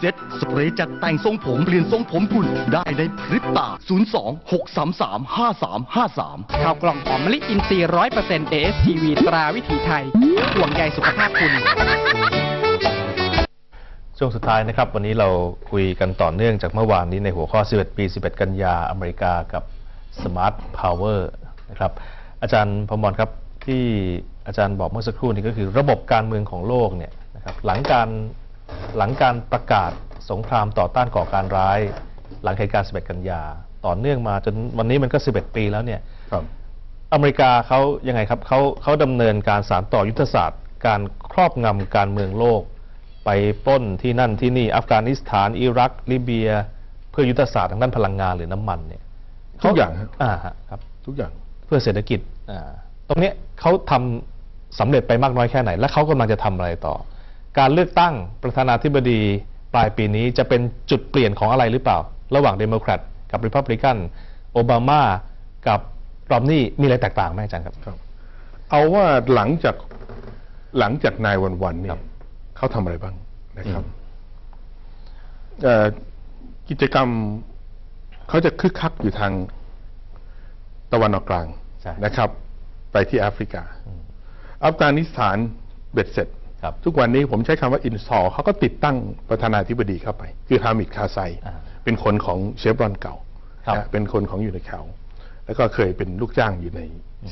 เซ็ตสเปรย์จัดแต่งทรงผมเปลี่ยนทรงผมคุณได้ในพริบตา 02 633 5353 ข้าวกล่องหอมมะลิอินทรีย์ร้อยเปอร์เซ็นต์ ASTV ตราวิถีไทย ห่วงใยสุขภาพคุณช่วงสุดท้ายนะครับ วันนี้เราคุยกันต่อเนื่องจากเมื่อวานนี้ในหัวข้อ 11 ปี 11 กันยาอเมริกากับ Smart Power นะครับอาจารย์พมรครับที่อาจารย์บอกเมื่อสักครู่นี้ก็คือระบบการเมืองของโลกเนี่ยนะครับหลังการ หลังการประกาศสงครามต่อต้านก่อการร้าย หลังเหตุการณ์ 11 กันยา ต่อเนื่องมาจนวันนี้มันก็ 11 ปีแล้วเนี่ยครับอเมริกาเขายังไงครับเขาเขาดำเนินการสารต่อยุทธศาสตร์ การครอบงำการเมืองโลก ไปปล้นที่นั่นที่นี่อัฟกานิสถาน อิรัก ลิเบีย เพื่อยุทธศาสตร์ทางด้านพลังงานหรือน้ำมันเนี่ยทุกอย่างฮะอ่าฮะครับ ทุกอย่างเพื่อเศรษฐกิจอ่าตรงเนี้ยเขาทำสำเร็จไปมากน้อยแค่ไหน และเขากำลังจะทำอะไรต่อ การเลือกตั้งประธานาธิบดีปลายปีนี้จะเป็นจุดเปลี่ยนของอะไรหรือเปล่า ระหว่างเดโมแครตกับริพับลิกันโอบามากับรอมนี่มีอะไรแตกต่างไหมอาจารย์ครับครับเอาว่าหลังจากหลังจากนายวันวันๆเนี่ครัยบเขาทำอะไรบ้างนะครับอืมเอ่อกิจกรรมเขาจะคึกคักอยู่ทางตะวันออกกลางใช่นะครับ ไปที่แอฟริกา อัฟกานิสถานเบ็ดเสร็จครับ ทุกวันนี้ผมใช้คำว่าอินส l เขาก็ติดตั้งประธานาธิบดีเข้าไป คือฮามิดคาไซอ่าเป็นคนของเชฟรอนเก่าครับนะเป็นคนของยูนิคาแล้วก็เคยเป็นลูกจ้างอยู่ใน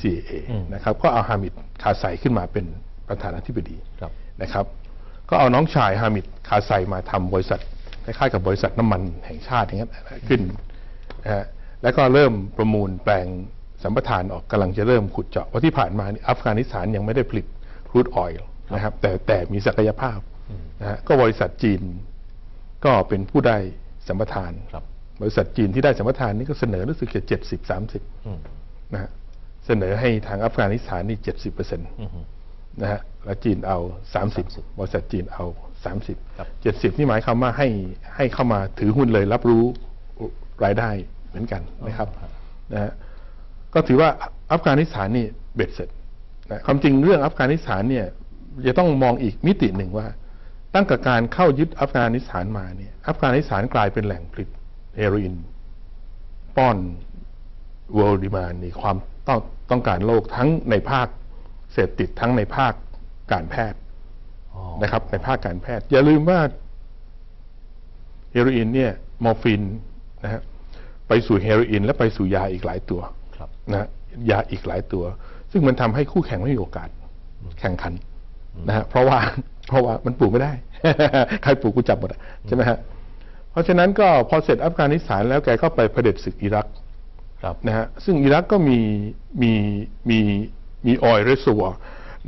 CIA อืมนะครับ ก็เอาฮามิดคาไซขึ้นมาเป็นประธานาธิบดีครับนะครับ ก็เอาน้องชายฮามิดคาไซมาทำบริษัทคล้ายๆกับบริษัทน้ำมันแห่งชาติอย่างเงี้ยขึ้นนะฮะแล้วก็เริ่มประมูลแปลงสัมปทานออกกำลังจะเริ่มขุดเจาะเพราะที่ผ่านมานี่อัฟกานิสถานยังไม่ได้ผลิตครูดออยล์ นะครับ แต่แต่มีศักยภาพนะฮะก็บริษัทจีนก็เป็นผู้ได้สัมปทานครับ บริษัทจีนที่ได้สัมปทานนี่ก็เสนอรู้สึกจะเจ็ดสิบสามสิบอืมนะฮะเสนอให้ทางอัฟกานิสถานนี่เจ็ดสิบเปอร์เซ็นต์อืมนะฮะแล้วจีนเอาสามสิบ30บริษัทจีนเอาสามสิบครับเจ็ดสิบนี่หมายความว่าให้ให้เข้ามาถือหุ้นเลยรับรู้รายได้เหมือนกันนะครับนะฮะก็ถือว่าอัฟกานิสถานนี่เบ็ดเสร็จนะความจริงเรื่องอัฟกานิสถานเนี่ย จะต้องมองอีกมิติหนึ่งว่า ตั้งแต่การเข้ายึดอัฟกานิสถานมาเนี่ยอัฟกานิสถานกลายเป็นแหล่งผลิตเฮโรอีนป้อน world demand นี่ความต้องต้องการโลกทั้งในภาคเศรษฐกิจทั้งในภาคการแพทย์อ๋อนะครับ ในภาคการแพทย์ อย่าลืมว่าเฮโรอีนเนี่ยมอร์ฟีนนะฮะไปสู่เฮโรอีนและไปสู่ยาอีกหลายตัวครับนะฮะยาอีกหลายตัว ซึ่งมันทำให้คู่แข่งไม่มีโอกาสแข่งขัน นะฮะเพราะว่าเพราะว่ามันปลูกไม่ได้ ใครปลูกกูจับหมดอะใช่ไหมฮะเพราะฉะนั้นก็พอเสร็จอัฟกานิสถานแล้วแกก็ไปเผด็จศึกอิรักครับนะฮะซึ่งอิรักก็มีมีมีมีออยล์เรสว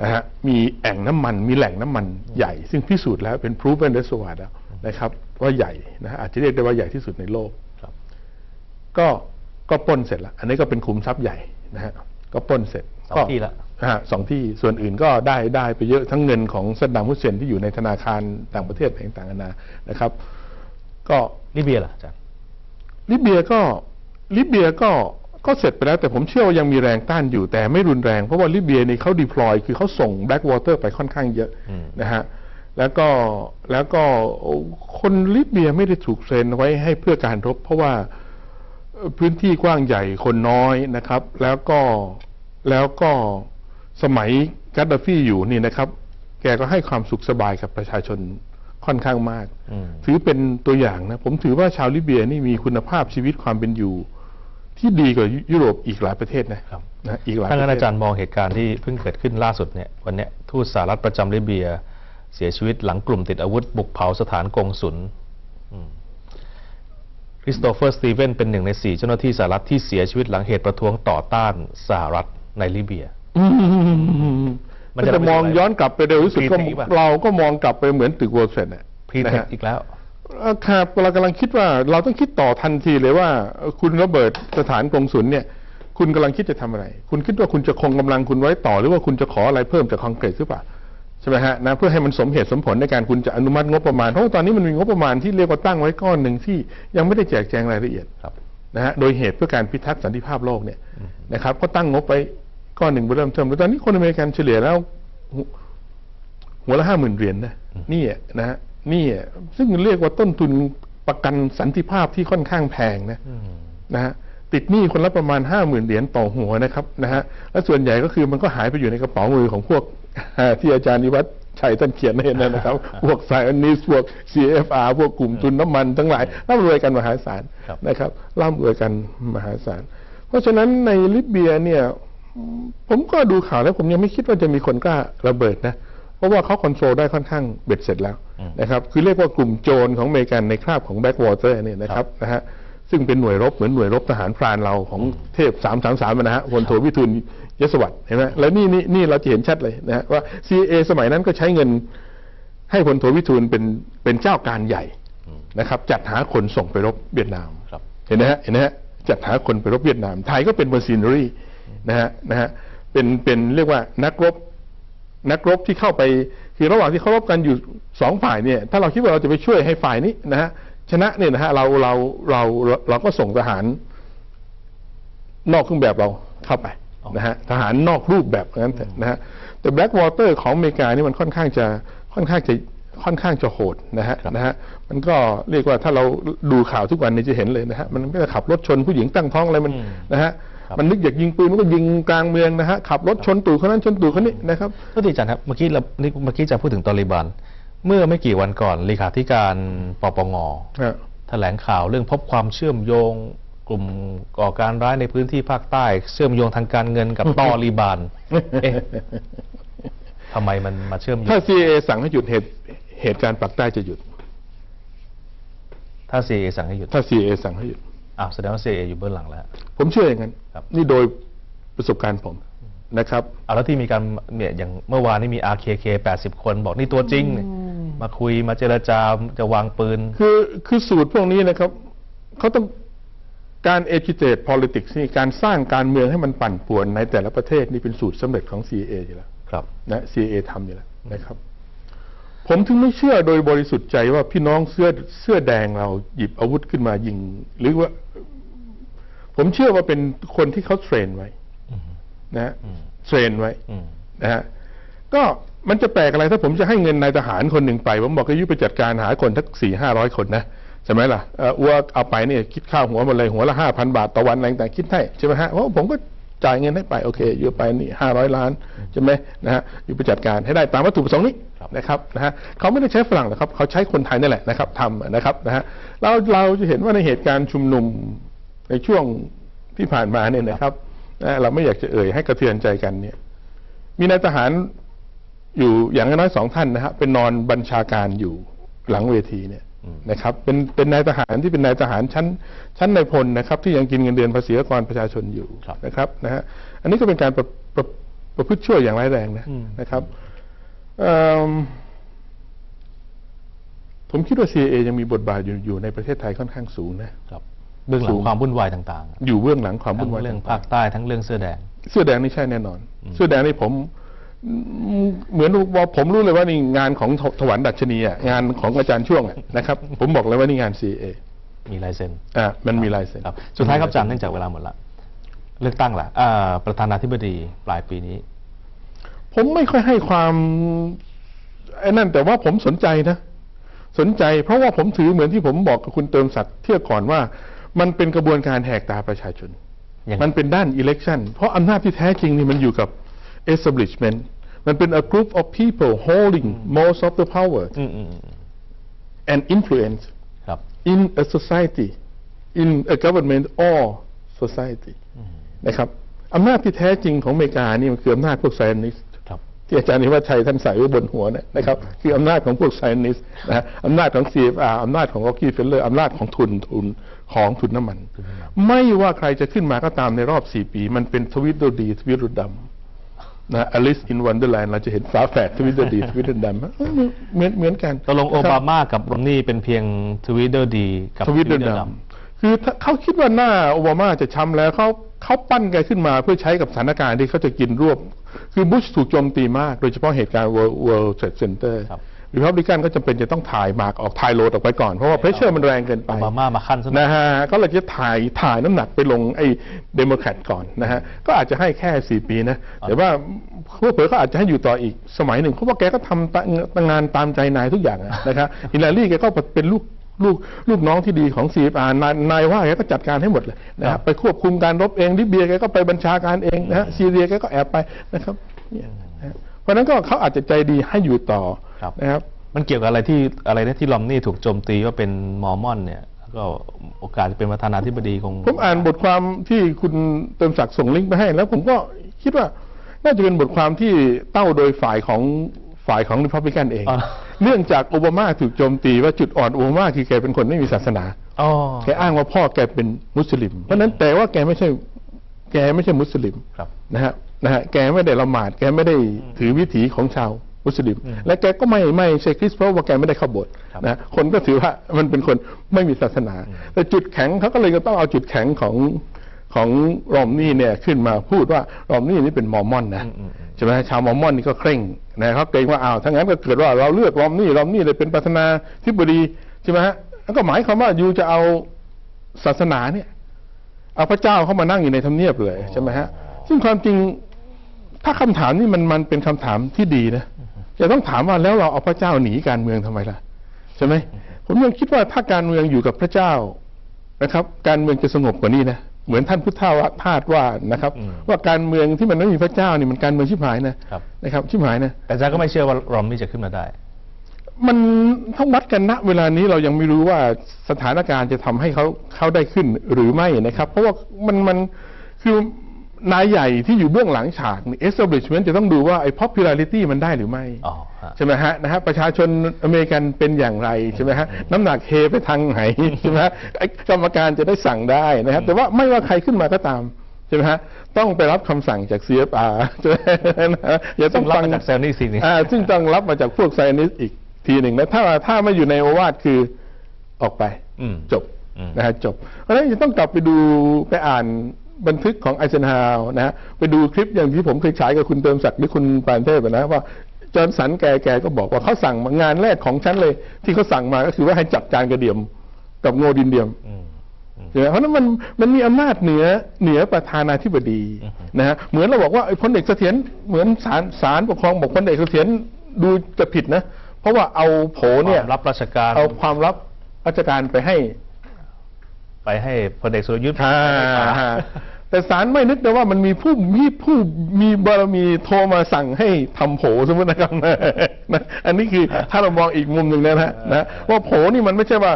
นะฮะมีแอ่งน้ำมัน มีแหล่งน้ำมันใหญ่ ซึ่งพิสูจน์แล้วเป็นพรูฟเป็นเรสวแล้วนะครับว่าใหญ่นะฮะอาจจะเรียกได้ว่าใหญ่ที่สุดในโลกครับ ก็ก็ปล้นเสร็จแล้วอันนี้ก็เป็นขุมทรัพย์ใหญ่นะฮะก็ปล้นเสร็จสองก็ที่ละ ฮะสองที่ส่วนอื่นก็ได้ได้ไปเยอะทั้งเงินของซัดดัมฮุสเซนที่อยู่ในธนาคารต่างประเทศต่างๆนานานะครับ ก็ลิเบียล่ะอาจารย์ลิเบียก็ลิเบียก็ก็เสร็จไปแล้วแต่ผมเชื่อว่ายังมีแรงต้านอยู่แต่ไม่รุนแรง เพราะว่าลิเบียนี่เขาดิพลอยคือเขาส่งแบ็กวอเตอร์ไปค่อนข้างเยอะอืมนะฮะแล้วก็แล้วก็คนลิเบียไม่ได้ถูกเทรนไว้ให้เพื่อการรบ เพราะว่าเอ่อพื้นที่กว้างใหญ่คนน้อยนะครับ แล้วก็แล้วก็ สมัยกัดดาฟีอยู่นี่นะครับ แกก็ให้ความสุขสบายกับประชาชนค่อนข้างมากอืมถือเป็นตัวอย่างนะ ผมถือว่าชาวลิเบียนี่มีคุณภาพชีวิตความเป็นอยู่ ที่ดีกว่ายุโรปอีกหลายประเทศนะครับนะอีกหลายถ้างั้นประอาเทศจารย์มองเหตุการณ์ที่เพิ่งเกิดขึ้นล่าสุดเนี่ยวันเนี้ยทูตสหรัฐประจำลิเบีย เสียชีวิตหลังกลุ่มติดอาวุธ บุกเผาสถานกงสุลคริสโตเฟอร์สตีเวนเป็นหนึ่งในสี่เจ้าหน้าที่สหรัฐที่เสียชีวิตหลังเหตุประท้วงต่อต้านสหรัฐในลิเบียอื มมัมันนจะจะมองย้อนกลับไปเร็วที่สุดก็ Pre-tech ป่ะเราก็มองกลับไปเหมือนตึก World Trade น่ะพรีเทนะคฮะอีกแล้วเอ่อครับเรากำลังคิดว่าเราต้องคิดต่อทันทีเลยว่าเอ่อคุณระเบิดสถานกงสุลเนี่ย คุณกำลังคิดจะทำอะไร คุณคิดว่าคุณจะคงกำลังคุณไว้ต่อ หรือว่าคุณจะขออะไรเพิ่มจากคอนเกรสหรือเปล่าใช่ไหมฮะนะเพื่อให้มันสมเหตุสมผลในการคุณจะอนุมัติงบประมาณเพราะว่าตอนนี้มันมีงบประมาณที่เรียกว่าตั้งไว้ก้อนหนึ่งที่ยังไม่ได้แจกแจงรายละเอียดครับนะฮะโดยเหตุเพื่อการพิทักษ์สันติภาพโลกเนี่ยนะครับก็ตั้งงบไป ก้อนหนึ่งเริ่มเทิมแล้วตอนนี้คนอเมริกันเฉลี่ยแล้ว หัวหัวละห้าหมื่นเหรียญนะนี่อะนะฮะหนี่ซึ่งเรียกว่าต้นทุนประกันสันติภาพที่ค่อนข้างแพงนะอืมนะฮะติดหนี้คนละประมาณห้าหมื่นเหรียญต่อหัวนะครับนะฮะและส่วนใหญ่ก็คือมันก็หายไปอยู่ในกระเป๋ามือของพวกที่อาจารย์นิวัฒน์ชัยท่านเขียนให้นะครับ พวกไซออนิสพวก CFR พวกกลุ่มทุนน้ำมันทั้งหลายร่ำรวยกันมหาศาลครับนะครับร่ำรวยกันมหาศาล เพราะฉะนั้นในลิเบียเนี่ย ผมก็ดูข่าวแล้วผมยังไม่คิดว่าจะมีคนกล้าระเบิดนะ เพราะว่าเขาคอนโทรลได้ค่อนข้างเบ็ดเสร็จแล้วนะครับ คือเรียกว่ากลุ่มโจรของอเมริกันในคราบของแบ็กวอเตอร์เนี่ยนะครับนะฮะซึ่งเป็นหน่วยรบเหมือนหน่วยรบทหารพรานเราของเทพสามสามสามนะฮะพลโทวิทูลยศวัตรเห็นไหมแล้วนี่นี่นี่เราจะเห็นชัดเลยนะฮะว่า CIA สมัยนั้นก็ใช้เงินให้พลโทวิทูลเป็นเป็นเจ้าการใหญ่นะครับ จัดหาคนส่งไปรบเวียดนามครับเห็นไหมฮะเห็นไหมฮะจัดหาคนไปรบเวียดนาม ไทยก็เป็นเมอร์ซินรี นะฮะนะฮะเป็นเป็นเรียกว่านักรบนักรบที่เข้าไปคือระหว่างที่เขารบกันอยู่สองฝ่ายเนี่ย ถ้าเราคิดว่าเราจะไปช่วยให้ฝ่ายนี้นะฮะชนะเนี่ยนะฮะเราเราเราเราเราก็ส่งทหารนอกเครื่องแบบเราเข้าไปนะฮะทหารนอกรูปแบบนั้นเถอะนะฮะแต่แบล็กวอเตอร์ของอเมริกานี่มันค่อนข้างจะค่อนข้างจะค่อนข้างจะโหดนะฮะนะฮะมันก็เรียกว่าถ้าเราดูข่าวทุกวันนี้จะเห็นเลยนะฮะมันไม่ได้ขับรถชนผู้หญิงตั้งท้องอะไรมันอืมนะฮะครับ มันนึกอยากยิงปืนมันก็ยิงกลางเมืองนะฮะขับรถชนตู่คนนั้นชนตู่คนนี้นะครับก็ดีจังครับเมื่อกี้เรานี่เมื่อกี้จะพูดถึงตอริบัน เมื่อไม่กี่วันก่อนเลขาธิการปปงฮะแถลงข่าวเรื่องพบความเชื่อมโยงกลุ่มก่อการร้ายในพื้นที่ภาคใต้ เชื่อมโยงทางการเงินกับตอริบันเอ๊ะทำไมมันมาเชื่อมโยงถ้า CIA สั่งให้หยุดเหตุเหตุการณ์ปักใต้จะหยุด ถ้า CIA สั่งให้หยุดถ้า CIA สั่งให้หยุด อ้าวแสดงว่า CIA อยู่เบื้องหลังแล้ว ผมเชื่ออย่างนั้นครับ นี่โดยประสบการณ์ผมนะครับ เอาแล้วที่มีการเนี่ยอย่างเมื่อวานนี้มี RKK 80 คนบอกนี่ตัวจริงเนี่ยมาคุยมาเจรจาจะวางปืน คือคือสูตรพวกนี้นะครับเขาต้องการ agitate politics นี่การสร้างการเมืองให้มันปั่นป่วนในแต่ละประเทศนี่เป็นสูตรสำเร็จของ CIA อยู่แล้วครับ นะ CIA ทำอยู่แล้วนะครับ ผมถึงไม่เชื่อโดยบริสุทธิ์ใจว่าพี่น้องเสื้อเสื้อแดงเราหยิบอาวุธขึ้นมายิง หรือว่า ผมเชื่อว่าเป็นคนที่เขาเทรนไว้นะเทรนไว้นะฮะก็มันจะแปลกอะไรถ้าผมจะให้เงินนายทหารคนหนึ่งไป ผมบอกให้ยุไปจัดการหาคนทักสี่ห้าร้อยคนนะใช่ไหมล่ะอ่ออัวเอาไปเนี่ยคิดค่าวหัวหมดเลยหัวละห้าพันบาทต่อวันอะไรต่างคิดให้ใช่ไหมฮะเพราะผมก็ จ่ายเงินให้ไปโอเคอยู่ไปนี่ห้าร้อยล้านใช่ไหมนะฮะอยู่ไปจัดการให้ได้ตามวัตถุประสงค์นี้ครับนะครับนะฮะเขาไม่ได้ใช้ฝรั่งหรอกครับเขาใช้คนไทยนี่แหละนะครับทำนะครับนะฮะเราเราจะเห็นว่าในเหตุการณ์ชุมนุมในช่วงที่ผ่านมาเนี่ยนะครับนะเราไม่อยากจะเอ่ยให้กระเทือนใจกันเนี่ย มีนายทหารอยู่อย่างน้อยๆสองท่านนะฮะเป็นนอนบัญชาการอยู่หลังเวทีเนี่ย นะครับเป็นเป็นนายทหารที่เป็นนายทหารชั้นชั้นนายพลนะครับ ที่ยังกินเงินเดือนภาษีอากรประชาชนอยู่ครับนะครับนะฮะอันนี้ก็เป็นการประประประพฤติชั่วอย่างร้ายแรงนะอืมนะครับเอิ่มผมคิดว่า CIA ยังมีบทบาทอยู่อยู่ในประเทศไทยค่อนข้างสูงนะครับเบื้องหลัสูงงความวุ่นวายต่างอยู่เบื้องหลังความๆทั้วุ่งนวายเรื่องต่างๆภาคใต้ทั้งเรื่องเสื้อแดง เสื้อแดงนี่ใช่แน่นอน เสื้อแดงนี่ผมอืม เหมือนว่าผมรู้เลยว่านี่งานของถถวันดัชนีอะงานของอาจารย์ช่วงอะนะครับ ผมบอกเลยว่านี่งาน CA มีลายเซ็นอะมันมีลายเซ็นครับสุดท้ายครับอาจารย์เนื่องจากเวลาหมดละเลือกตั้งล่ะอ่าประธานาธิบดีปลายปีนี้ ผมไม่ค่อยให้ความไอ้นั่นแต่ว่าผมสนใจนะ สนใจ เพราะว่าผมถือเหมือนที่ผมบอกกับคุณเติมศักดิ์เที่ยวก่อนว่า มันเป็นกระบวนการแหกตาประชาชนยังไงมันเป็นด้าน election เพราะอำนาจที่แท้จริงนี่มันอยู่กับ establishment มันเป็น a group of people holding most of the power อืมอืมอืม and influence ครับ in a society in a government or society นะครับอำนาจที่แท้จริงของอเมริกานี่มันคืออำนาจพวกไซนิสครับที่อาจารย์นิวัฒน์ชัยท่านใส่ไว้บนหัวเนี่ยนะครับคืออำนาจของพวกไซนิสนะฮะอำนาจของ CFR อำนาจของ Rockefeller อำนาจของทุนทุนของทุนน้ำมัน ไม่ว่าใครจะขึ้นมาก็ตามในรอบ 4 ปี มันเป็นทวิตเตอร์ดีทวิตเตอร์ดำ นะอลิสอินวันเดอร์แลนด์เราจะเห็นฝาแฝดทวิตเตอร์ดีทวิตเตอร์ดำเอ้ยเหมือนเหมือนกันตกลงโอบามากับรอมนี่เป็นเพียงทวิตเตอร์ดีกับทวิตเตอร์ดำคือถ้าเขาคิดว่าหน้าโอบามาจะช้ำแล้วเขาเขาปั้นแกขึ้นมาเพื่อใช้กับสถานการณ์ที่เขาจะกินรวบ คือบุชถูกโจมตีมาก โดยเฉพาะเหตุการณ์ World, World Trade Center ริ พับลิกันก็จำเป็นจะต้องถ่ายหมากออกถ่ายโหลดออกไปก่อน เพราะว่าเพรสเชอร์มันแรงเกินไปโอบามามาขั้นซะหน่อยนะฮะก็เลยจะถ่ายถ่ายน้ำหนักไปลงไอ้เดโมแครตก่อนนะฮะก็อาจจะให้แค่สี่ปีนะแต่ว่าพวกเผยก็อาจจะให้อยู่ต่ออีกสมัยหนึ่งเพราะว่าแกก็ทำตะงานตามใจนายทุกอย่างอะนะครับฮิลลารีแกก็เป็นลูกลูกลูกน้องที่ดีของ CFR นายนายว่าแกก็จัดการให้หมดเลยนะครัฮะบไปควบคุมการรบเองลิเบียแกก็ไปบัญชาการเองนะฮะซีเรียแกก็แอบไปนะครับ เนี่ยนะฮะเพราะฉะนั้นก็เขาอาจจะใจดีให้อยู่ต่อครับนะครับมันเกี่ยวกับอะไรที่อะไรนะที่ลอมนี่ถูกโจมตีว่าเป็นมอร์มอนเนี่ยก็โอกาสจะเป็นประธานาธิบดีคงผมอ่านบทความที่คุณเติมศักดิ์ส่งลิงก์ไปให้ แล้วผมก็คิดว่าน่าจะเป็นบทความที่เต้าโดยฝ่ายของฝ่ายของริพับลิกันเองอ๋อเนื่องจากโอบามาถูกโจมตีว่าจุดอ่อนโอบามาคือแกเป็นคนไม่มีศาสนาอ๋อแกอ้างว่าพ่อแกเป็นมุสลิม เพราะฉะนั้นแต่ว่าแกไม่ใช่แกไม่ใช่มุสลิมครับนะฮะ นะฮะแกไม่ได้ละหมาดแกไม่ได้ถือวิถีของชาวมุสลิม และแกก็ไม่ไม่ใช่คริสต์เพราะว่าแกไม่ได้เข้าโบสถ์ครับนะคนก็ถือว่ามันเป็นคนไม่มีศาสนา แต่จุดแข็งเขาก็เลยก็ต้องเอาจุดแข็งของของรอมนี่เนี่ยขึ้นมาพูดว่ารอมนี่นี่เป็นมอร์มอนนะใช่ไหมชาวมอร์มอนนี่ก็เคร่งนะเขาเกรงว่าอ้าวถ้างั้นก็เกิดว่าเราเลือกรอมนี่รอมนี่เลยเป็นประธานาธิบดีใช่ไหมฮะแล้วก็หมายความว่ายูจะเอาศาสนาเนี่ย เอาพระเจ้าเข้ามานั่งอยู่ในทำเนียบเลยใช่ไหมฮะ ซึ่งความจริง ถ้าคำถามนี้มันมันเป็นคำถามที่ดีนะจะต้องถามว่าแล้วเราเอาพระเจ้าหนีการเมืองทำไมล่ะใช่ไหมผมยังคิดว่าถ้าการเมืองอยู่กับพระเจ้านะครับ การเมืองจะสงบกว่านี้นะเหมือนท่านพุทธวทาสว่านะครับอืมว่าการเมืองที่มันไม่มีพระเจ้านี่มันการเมืองชิบหายนะครับนะครับชิบหายนะแต่อาจารย์ก็ไม่เชื่อว่ารอมนี่จะขึ้นมาได้ มันถ้าวัดกันณเวลานี้เรายังไม่รู้ว่าสถานการณ์จะทำให้เขาเขาได้ขึ้นหรือไม่นะครับ เพราะว่ามันมันคือ นายใหญ่ที่อยู่เบื้องหลังฉากนี่ establishment จะต้องดูว่าไอ้ popularity มันได้หรือไม่อ๋อฮะ ใช่ไหมฮะนะฮะประชาชนอเมริกันเป็นอย่างไรใช่ไหมฮะน้ำหนักเฮไปทางไหนใช่ไหมฮะไอ้กรรมการจะได้สั่งได้นะครับแต่ว่าไม่ว่าใครขึ้นมาก็ตามใช่ไหมฮะต้องไปรับคำสั่งจาก CFR ใช่ไหมนะฮะอย่าต้ต้อองงรับฟังมาจากแซนนี่ซีนี่ อ่าซึ่งต้องรับมาจากพวกไซนิสต์อีกทีหนึ่งนะถ้าถ้าไม่อยู่ในโอวาทคือออกไป อืม จบอืม นะฮะจบ เพราะฉะนั้นจะต้องกลับไปดูไปอ่าน บันทึกของไอเซนฮาวนะฮะไปดูคลิปอย่างที่ผมเคยฉายกับคุณเติมศักดิ์หรือคุณปานเทพอะนะว่าจอร์นสันแกแกก็บอกว่าเขาสั่งมางานแรกของฉันเลย ที่เขาสั่งมาก็คือว่าให้จับจานกระเดียมกับโงดินเดียมอืมใช่ไหมเพราะฉะนั้นมันมันมีอำนาจเหนือเหนือประธานาธิบดีนะฮะเหมือนเราบอกว่าไอ้พลเอกเสถียรเหมือนศาลศาลปกครองบอกพลเอกเสถียรดูจะผิดนะ เพราะว่าเอาโผเนี่ยความรับราชการเอาความลับราชการไปให้ ไปให้พลเอกสุรยุทธ์อ่าแต่ศาลไม่นึกนะว่ามันมีผู้มีผู้มีบารมีโทรมาสั่งให้ทำโผสมมตินะครับนะอันนี้คือถ้าเรามองอีกมุมหนึ่งนะฮะนะว่าโผนี่มันไม่ใช่ว่า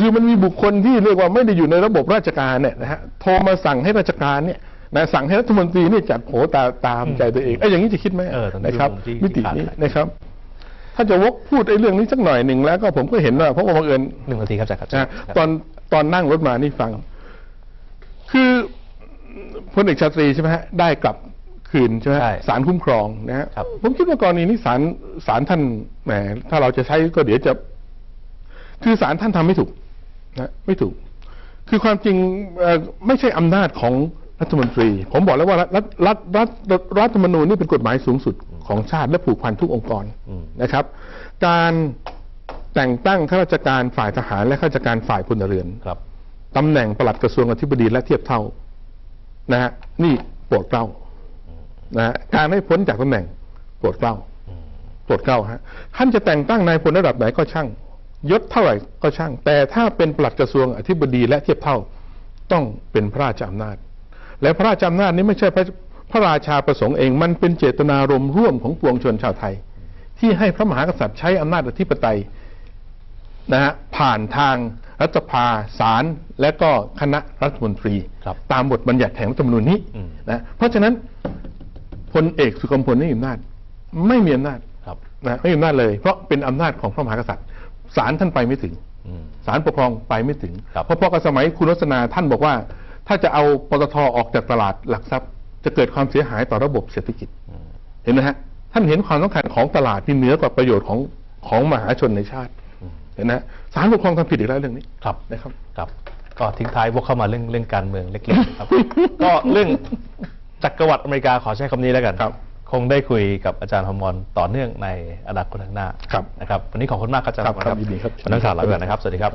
คือมันมีบุคคลที่เรียกว่าไม่ได้อยู่ในระบบราชการเนี่ยนะฮะโทรมาสั่งให้ราชการเนี่ยนะสั่งให้รัฐมนตรีนี่จัดโผตาตามใจตัวเองไอ้ยอย่างนี้จะคิดไหมเออตอนนี้นะครับมุมที่มิติที่นี้ขาดนะครับ ถ้าจะวกพูดไอ้เรื่องนี้สักหน่อยหนึ่งแล้วก็ผมก็เห็นว่าเพราะว่าบังเอิญหนึ่งนาทีครับอาจารย์ครับนะตอน ตอนนั่งรถมานี่ฟัง คือพลเอกชาตรีใช่ไหมฮะได้กลับคืนใช่ไหมฮะใช่ศาลคุ้มครองนะฮะครับ ผมคิดว่ากรณีนี้ศาลศาลท่านแหมถ้าเราจะใช้ก็เดี๋ยวจะ คือศาลท่านทำไม่ถูกนะไม่ถูก คือความจริงเอ่อไม่ใช่อำนาจของรัฐมนตรี ผมบอกแล้วว่ารัฐรัฐรัฐรัฐรัฐธรรมนูญนี่เป็นกฎหมายสูงสุดของชาติและผูกพันทุกองค์กรอืมนะครับ การ แต่งตั้งข้าราชการฝ่ายทหารและข้าราชการฝ่ายพลเรือนครับตำแหน่งปลัดกระทรวงอธิบดีและเทียบเท่านะฮะนี่โปรดเกล้านะฮะการให้พ้นจากตำแหน่งโปรดเกล้าโปรดเกล้าฮะท่านจะแต่งตั้งนายพลระดับไหนก็ช่าง ยศเท่าไหร่ก็ช่าง แต่ถ้าเป็นปลัดกระทรวงอธิบดีและเทียบเท่าต้องเป็นพระราชอำนาจ และพระราชอำนาจนี้ไม่ใช่พระพระราชาประสงค์เองมันเป็นเจตนารมณ์ร่วมของปวงชนชาวไทย ที่ให้พระมหากษัตริย์ใช้อำนาจอธิปไตย นะฮะผ่านทางรัฐสภาศาลและก็คณะรัฐมนตรีครับตามบทบัญญัติแห่งรัฐธรรมนูญนี้อืม นะเพราะฉะนั้นพลเอกสุกมพลไม่มีอำนาจ ไม่มีอำนาจครับ นะไม่มีอำนาจเลย เพราะเป็นอำนาจของพระมหากษัตริย์ศาลท่านไปไม่ถึง อืม ศาลปกครองไปไม่ถึง ครับเพราะพอกับสมัยคุณรสนาท่านบอกว่า ถ้าจะเอาปตทออกจากตลาดหลักทรัพย์ จะเกิดความเสียหายต่อระบบเศรษฐกิจ เห็นไหมฮะ ท่านเห็นความสำคัญของตลาดที่เหนือกว่าประโยชน์ของของมหาชนในชาติ เห็นไหมฮะศาลปกครองทำผิดอีกแล้วเรื่องนี้ครับนะครับครับ ก็ทิ้งท้ายวกเข้ามาเรื่องเรื่องการเมืองเล็กๆนะครับ ก็เรื่องจักรวรรดิอเมริกาขอใช้คำนี้แล้วกันครับ คงได้คุยกับอาจารย์พมรต่อเนื่องในอนาคตข้างหน้าครับนะครับวันนี้ขอบคุณมากครับอาจารย์ครับพมรครับยินดีครับวันนักข่าวลาไปก่อนนะครับสวัสดีครับ